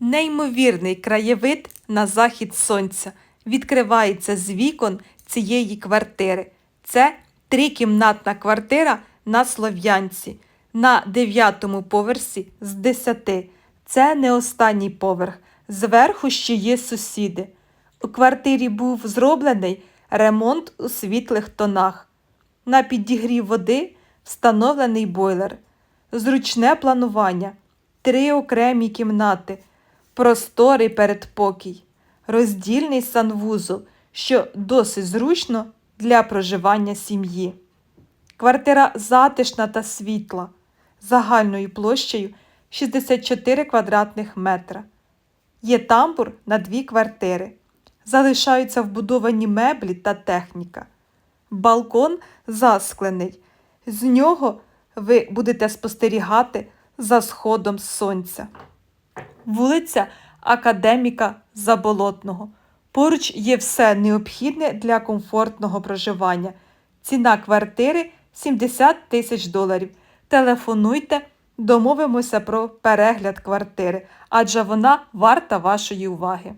Неймовірний краєвид на захід сонця відкривається з вікон цієї квартири. Це трикімнатна квартира на Слов'янці на дев'ятому поверсі з десяти. Це не останній поверх. Зверху ще є сусіди. У квартирі був зроблений ремонт у світлих тонах. На підігрів води встановлений бойлер, зручне планування, три окремі кімнати, просторий передпокій, роздільний санвузол, що досить зручно для проживання сім'ї. Квартира затишна та світла, загальною площею 64 квадратних метра. Є тамбур на дві квартири. Залишаються вбудовані меблі та техніка. Балкон засклений. З нього ви будете спостерігати за сходом сонця. Вулиця Академіка Заболотного. Поруч є все необхідне для комфортного проживання. Ціна квартири 70 тисяч доларів. Телефонуйте, домовимося про перегляд квартири, адже вона варта вашої уваги.